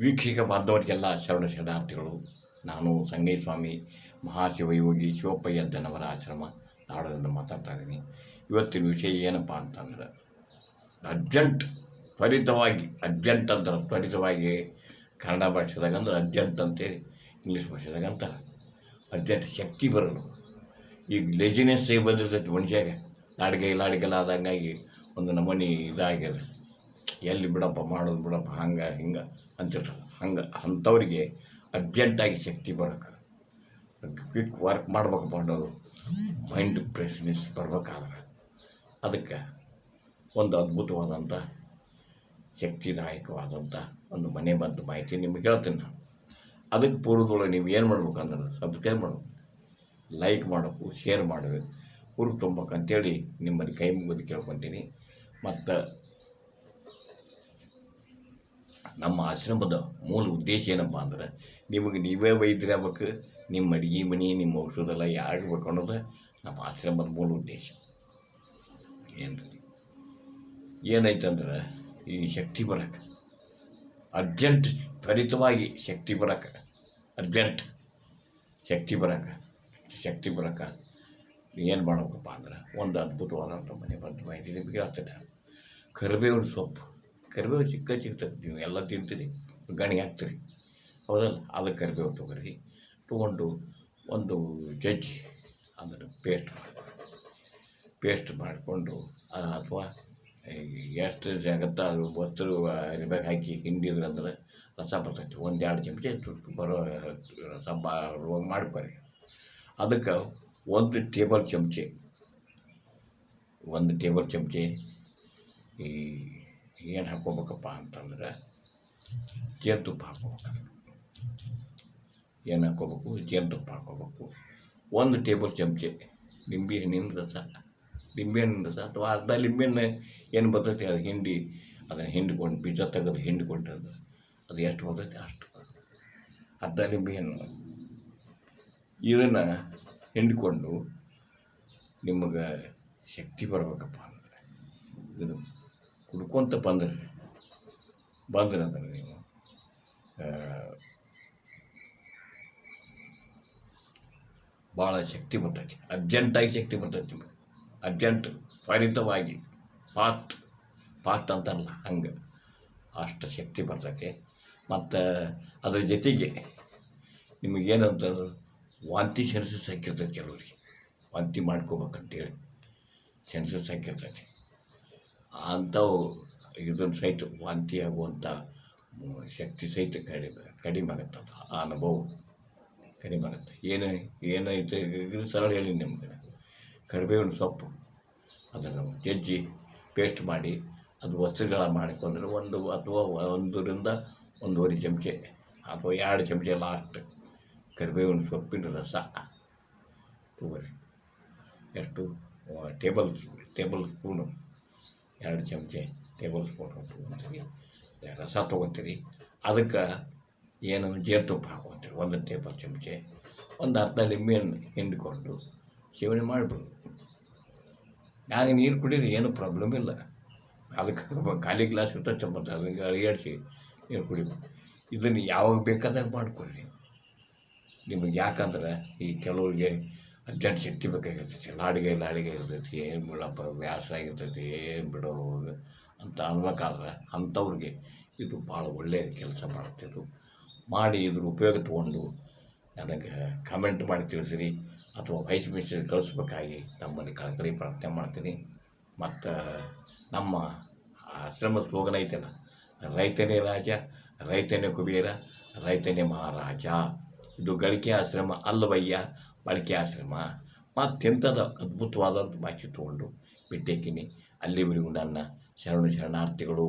ವೀಕ್ಷಕ ಬಾಂಧವರಿಗೆಲ್ಲ ಶರಣ ಶರಣಾರ್ಥಿಗಳು. ನಾನು ಸಂಗೈ ಸ್ವಾಮಿ ಮಹಾಶಿವಯೋಗಿ ಶಿವಪ್ಪಯ್ಯದ್ದನವರ ಆಶ್ರಮ ನಾಡದಿಂದ ಮಾತಾಡ್ತಾ ಇದ್ದೀನಿ. ಇವತ್ತಿನ ವಿಷಯ ಏನಪ್ಪ ಅಂತಂದ್ರೆ, ಅರ್ಜೆಂಟ್ ತ್ವರಿತವಾಗಿ, ಅರ್ಜೆಂಟ್ ಅಂತಾರೆ ತ್ವರಿತವಾಗಿ ಕನ್ನಡ ಭಾಷೆದಾಗ ಅಂದ್ರೆ ಅರ್ಜೆಂಟ್ ಅಂತೇಳಿ ಇಂಗ್ಲೀಷ್ ಭಾಷೆದಾಗ ಅಂತಾರೆ. ಅರ್ಜೆಂಟ್ ಶಕ್ತಿ ಬರಲು ಈಗ ಲೇಜಿನೆಸ್ಸೇ ಬಂದಿರ್ತೈತಿ ಮನುಷ್ಯಾಗೆ. ಲಾಡಿಗೆ ಲಾಡಿಗೆಲ್ಲ ಆದಂಗಾಗಿ ಒಂದು ನಮೂನಿ ಇದಾಗ್ಯದ ಎಲ್ಲಿ ಬಿಡಪ್ಪ ಮಾಡೋದು ಬಿಡಪ್ಪ, ಹಂಗೆ ಹಿಂಗೆ ಅಂತಿರ್ತಾರೆ ಹಂಗೆ, ಅಂಥವ್ರಿಗೆ ಅರ್ಜೆಂಟಾಗಿ ಶಕ್ತಿ ಬರೋಕೆ ಕ್ವಿಕ್ ವರ್ಕ್ ಮಾಡ್ಬೇಕು ಬಂಡವರು ಮೈಂಡ್ ಫ್ರೆಶ್ನೆಸ್ ಬರ್ಬೇಕಾದ್ರೆ. ಅದಕ್ಕೆ ಒಂದು ಅದ್ಭುತವಾದಂಥ, ಶಕ್ತಿದಾಯಕವಾದಂಥ ಒಂದು ಮನೆ ಬಂದು ಮಾಹಿತಿ ನಿಮಗೆ ಹೇಳ್ತೀನಿ ನಾನು. ಅದಕ್ಕೆ ಪೂರ್ವದೊಳಗೆ ನೀವು ಏನು ಮಾಡ್ಬೇಕಂದ್ರೆ ಸಬ್ಸ್ಕ್ರೈಬ್ ಮಾಡಬೇಕು ಲೈಕ್ ಮಾಡಬೇಕು ಶೇರ್ ಮಾಡಬೇಕು. ಹುರುಪು ತುಂಬೇಕು ಅಂತೇಳಿ ನಿಮ್ಮಲ್ಲಿ ಕೈ ಮುಗಿದು ಕೇಳ್ಕೊತೀನಿ. ಮತ್ತು ನಮ್ಮ ಆಶ್ರಮದ ಮೂಲ ಉದ್ದೇಶ ಏನಪ್ಪ ಅಂದ್ರೆ ನಿಮಗೆ ನೀವೇ ವೈದ್ಯರಾಗಬೇಕು ನಿಮ್ಮ ಅಡುಗೆ ಮನೆ, ನಿಮ್ಮ ಔಷಧ ಎಲ್ಲ ಯಾಗಬೇಕು ಅನ್ನೋದು ನಮ್ಮ ಆಶ್ರಮದ ಮೂಲ ಉದ್ದೇಶ. ಏನು ಏನಾಯ್ತಂದ್ರೆ ಈ ಶಕ್ತಿ ಬರಕ್ಕೆ ಅರ್ಜೆಂಟ್ ತ್ವರಿತವಾಗಿ ಶಕ್ತಿ ಬರಕ್ಕೆ ಅರ್ಜೆಂಟ್ ಶಕ್ತಿ ಬರಕ್ಕೆ ಶಕ್ತಿ ಬರಕ್ಕೆ ಏನು ಮಾಡಬೇಕಪ್ಪ ಅಂದ್ರೆ ಒಂದು ಅದ್ಭುತವಾದಂಥ ಮನೆ ಬಂದು ಮಾಹಿತಿ ನಿಮಗೆ ಹೇಳ್ತೇನೆ. ಕರಿಬೇವಿನ ಸೊಪ್ಪು. ಕರಿಬೇವು ಚಿಕ್ಕ ಸಿಗ್ತದೆ ನೀವು ಎಲ್ಲ ತಿಂತೀರಿ, ಗಣಿ ಹಾಕ್ತೀರಿ. ಹೌದಲ್ಲ? ಅದಕ್ಕೆ ಕರಿಬೇವು ತೊಗೊರಿ ತೊಗೊಂಡು ಒಂದು ಜಜ್ಜಿ ಅದನ್ನು ಪೇಸ್ಟ್ ಮಾಡಿ. ಪೇಸ್ಟ್ ಮಾಡಿಕೊಂಡು ಅಥವಾ ಎಷ್ಟು ಜಾಗತ್ತ ಅದು ಒತ್ತು ಅರಿಬೇಕು ಹಾಕಿ ಹಿಂಡಿದ್ರೆ ಅಂದ್ರೆ ರಸ ಬರ್ತೈತಿ. ಒಂದು ಎರಡು ಚಮಚ ತುಟ್ಟು ಬರೋ ರಸ ಬರುವ ಮಾಡ್ಕೊರಿ. ಅದಕ್ಕೆ ಒಂದು ಟೇಬಲ್ ಚಮಚೆ, ಒಂದು ಟೇಬಲ್ ಚಮಚೆ ಈ ಏನು ಹಾಕೋಬೇಕಪ್ಪ ಅಂತಂದ್ರೆ ಜೇನುತುಪ್ಪ ಹಾಕೋಬೇಕು. ಏನು ಹಾಕೋಬೇಕು? ಜೇನುತುಪ್ಪ ಹಾಕೋಬೇಕು. ಒಂದು ಟೇಬಲ್ ಚಮಚೆ ನಿಂಬೆ ಹಣ್ಣಿನ ರಸ. ಲಿಂಬೆ ಹಣ್ಣಿನ ರಸ ಅಥವಾ ಅರ್ಧ ಲಿಂಬೆಹಣ್ಣು ಏನು ಬರ್ತೈತಿ? ಅದು ಹಿಂಡಿ, ಅದನ್ನು ಹಿಂಡಿಕೊಂಡು ಬೀಜ ತೆಗೆದು ಹಿಂಡ್ಕೊಂಡು ಅದು ಎಷ್ಟು ಬರ್ತೈತಿ ಅಷ್ಟು ಅರ್ಧ ಲಿಂಬೆ ಹಣ್ಣು ಇದನ್ನು ಹಿಂಡಿಕೊಂಡು ನಿಮಗೆ ಶಕ್ತಿ ಬರಬೇಕಪ್ಪ ಅಂದರೆ ಇದನ್ನು ಕುಡ್ಕೊಂತ ಬಂದ್ರೆ ಬಂದ್ರೆ ಅಂದ್ರೆ ನೀವು ಭಾಳ ಶಕ್ತಿ ಬರ್ತೈತಿ ಅರ್ಜೆಂಟಾಗಿ ಶಕ್ತಿ ಬರ್ತೈತಿ ನಿಮಗೆ. ಅರ್ಜೆಂಟ್, ತ್ವರಿತವಾಗಿ, ಪಾತ್ ಫಾಸ್ಟ್ ಅಂತಾರಲ್ಲ, ಹಂಗೆ. ಅಷ್ಟು ಶಕ್ತಿ ಬರ್ತೈತಿ. ಮತ್ತು ಅದ್ರ ಜೊತೆಗೆ ನಿಮಗೇನಂತಂದ್ರೆ ವಾಂತಿ ಸೆನ್ಸಸ್ ಹಾಕಿರ್ತೈತಿ ಕೆಲವ್ರಿಗೆ. ವಾಂತಿ ಮಾಡ್ಕೋಬೇಕಂತೇಳಿ ಸೆನ್ಸಸ್ ಹಾಕಿರ್ತೈತಿ ಅಂಥವು ಇದನ್ನು ಸಹಿತ ವಾಂತಿ ಆಗುವಂಥ ಶಕ್ತಿ ಸಹಿತ ಕಡಿಮೆ ಕಡಿಮೆ ಆಗುತ್ತೆ. ಆ ಅನುಭವ ಕಡಿಮೆ ಆಗುತ್ತೆ. ಏನು ಏನೈತೆ ಇದು ಸರಳ ಹೇಳಿ ನಿಮ್ಗೆ. ಕರಿಬೇವಿನ ಸೊಪ್ಪು, ಅದನ್ನು ಜಜ್ಜಿ ಪೇಸ್ಟ್ ಮಾಡಿ, ಅದು ವಸ್ತುಗಳ ಮಾಡಿಕೊಂಡ್ರೆ ಒಂದು ಅಥವಾ ಒಂದರಿಂದ ಒಂದೂವರೆ ಚಮಚೆ ಅಥವಾ ಎರಡು ಚಮಚೆ ಲಾಸ್ಟ್ ಕರಿಬೇವಿನ ಸೊಪ್ಪಿನ ರಸ ಎಷ್ಟು ಟೇಬಲ್ ಟೇಬಲ್ ಸ್ಪೂನು ಎರಡು ಚಮಚೆ ಟೇಬಲ್ ಸ್ಪೂನ್ ತೊಗೊತೀವಿ ರಸ ತೊಗೊತೀರಿ ಅದಕ್ಕೆ ಏನು ಜೇನುತುಪ್ಪ ಹಾಕೊತೀರಿ ಒಂದು ಟೇಬಲ್ ಚಮಚೆ, ಒಂದು ಅರ್ಧ ಲಿಂಬೆಹಣ್ಣು ಹಿಂಡ್ಕೊಂಡು ಸೇವನೆ ಮಾಡಿಬಿಡು. ನಾನು ನೀರು ಕುಡೀರಿ ಏನು ಪ್ರಾಬ್ಲಮ್ ಇಲ್ಲ. ಅದಕ್ಕೆ ಖಾಲಿ ಗ್ಲಾಸ್ ಇರ್ತದೆ ಚಮಚ ಅದಕ್ಕೆ ಅಳಿಯಾಡಿಸಿ ನೀರು ಕುಡಿಬೇಕು. ಇದನ್ನು ಯಾವಾಗ ಬೇಕಾದಾಗ ಮಾಡ್ಕೊಳ್ರಿ ನಿಮಗೆ ಯಾಕಂದ್ರೆ ಈ ಕೆಲವ್ರಿಗೆ ಅರ್ಜೆಂಟ್ ಶಕ್ತಿ ಬೇಕಾಗಿರ್ತೈತಿ ನಾಡಿಗೆ ನಾಡಿಗೆ ಇರ್ತೈತಿ, ಏನು ಬಿಡಪ್ಪ ವ್ಯಾಸ ಆಗಿರ್ತೈತಿ, ಏನು ಬಿಡೋ ಅಂತ ಅನ್ಬೇಕಾದ್ರೆ ಅಂಥವ್ರಿಗೆ ಇದು ಭಾಳ ಒಳ್ಳೆಯ ಕೆಲಸ ಮಾಡ್ತಿದ್ದು ಮಾಡಿ ಇದ್ರ ಉಪಯೋಗ ತೊಗೊಂಡು ನನಗೆ ಕಮೆಂಟ್ ಮಾಡಿ ತಿಳಿಸಿರಿ, ಅಥವಾ ವಾಯ್ಸ್ ಮೆಸೇಜ್ ಕಳಿಸ್ಬೇಕಾಗಿ ನಮ್ಮಲ್ಲಿ ಕಳಕಳಿ ಪ್ರಾರ್ಥನೆ ಮಾಡ್ತೀನಿ. ಮತ್ತು ನಮ್ಮ ಆಶ್ರಮ ಸ್ಲೋಗನ್ ಐತಲ್ಲ ರೈತನೇ ರಾಜ, ರೈತನೇ ಕುಬೇರ, ರೈತನೇ ಮಹಾರಾಜ. ಇದು ಗಳಿಕೆ ಆಶ್ರಮ ಅಲ್ಲವಯ್ಯ ಬಳಕೆ ಆಶ್ರಮ ಮತ್ತೆಂಥದ ಅದ್ಭುತವಾದಂಥ ಬಾಕಿ ತೊಗೊಂಡು ಬಿಟ್ಟೇಕಿನಿ. ಅಲ್ಲಿವರೆಗೂ ನನ್ನ ಶರಣು ಶರಣಾರ್ಥಿಗಳು